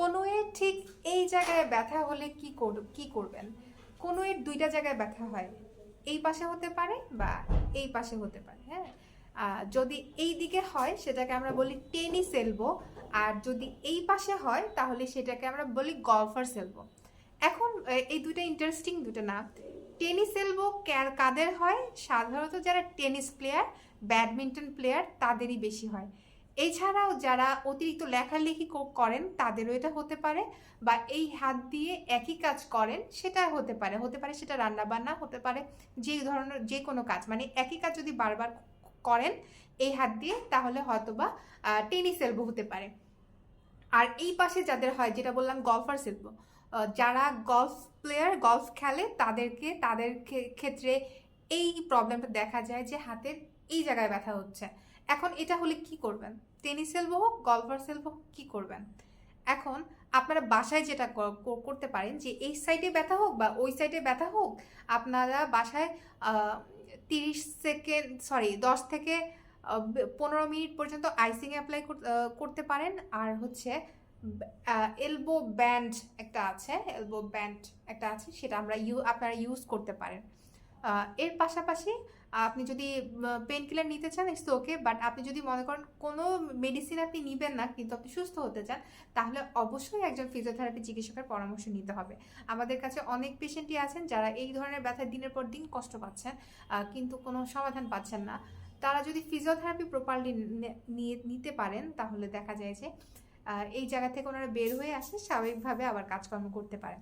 কোনোয়ের ঠিক এই জায়গায় ব্যথা হলে কি কি করবেন? কনুয়ের দুইটা জায়গায় ব্যথা হয়, এই পাশে হতে পারে বা এই পাশে হতে পারে হ্যাঁ? যদি এই দিকে হয়, সেটাকে আমরা বলি টেনিস এলবো, আর যদি এই পাশে হয়, তাহলে সেটাকে আমরা বলি গলফার সেলবো এখন এই দুটো ইন্টারেস্টিং দুটো নাম টেনিস এলবো কাদের হয়? সাধারণত যারা টেনিস প্লেয়ার ব্যাডমিন্টন প্লেয়ার তাদেরই বেশি হয়। এছাড়াও যারা অতিরিক্ত লেখালেখি করেন, তাদেরও এটা হতে পারে বা এই হাত দিয়ে একই কাজ করেন, সেটা হতে পারে। হতে পারে সেটা রান্না বান্না হতে পারে যে ধরনের যে কোনো কাজ। মানে একই কাজ যদি বারবার করেন এই হাত দিয়ে, তাহলে হয়তোবা টেনিস এলবো হতে পারে। আর এই পাশে যাদের হয়, যেটা বললাম গলফার এলবো যারা গলফ প্লেয়ার, গলফ খেলে, তাদেরকে, তাদের ক্ষে- ক্ষেত্রে এই প্রবলেমটা দেখা যায় যে হাতের এই জায়গায় ব্যথা হচ্ছে। এখন এটা হলে কি করবেন? টেনিস এলবো হোক গলফার এলবো হোক, কী করবেন? এখন আপনারা বাসায় যেটা কর- কর- করতে পারেন যে এই সাইডে ব্যথা হোক বা ওই সাইডে ব্যথা হোক, আপনারা বাসায় তিরিশ সেকেন্ড সরি দশ থেকে পনেরো মিনিট পর্যন্ত আইসিং অ্যাপ্লাই করতে পারেন। আর হচ্ছে এলবো ব্যান্ড একটা আছে এলবো ব্যান্ড একটা আছে, সেটা আমরা ইউ, আপনারা ইউজ করতে পারেন। এর পাশাপাশি আপনি যদি পেন কিলার নিতে চান ইটস ওকে বাট আপনি যদি মনে করেন কোনো মেডিসিন আপনি নিবেন না, কিন্তু আপনি সুস্থ হতে চান, তাহলে অবশ্যই একজন ফিজিওথেরাপি চিকিৎসকের পরামর্শ নিতে হবে। আমাদের কাছে অনেক পেশেন্টই আছেন যারা এই ধরনের ব্যথায় দিনের পর দিন কষ্ট পাচ্ছেন কিন্তু কোনো সমাধান পাচ্ছেন না। তারা যদি ফিজিওথেরাপি প্রপারলি নিয়ে, নিতে পারেন, তাহলে দেখা যায় যে এই জায়গা থেকে ওনারা বের হয়ে আসে, স্বাভাবিকভাবে আবার কাজকর্ম করতে পারেন।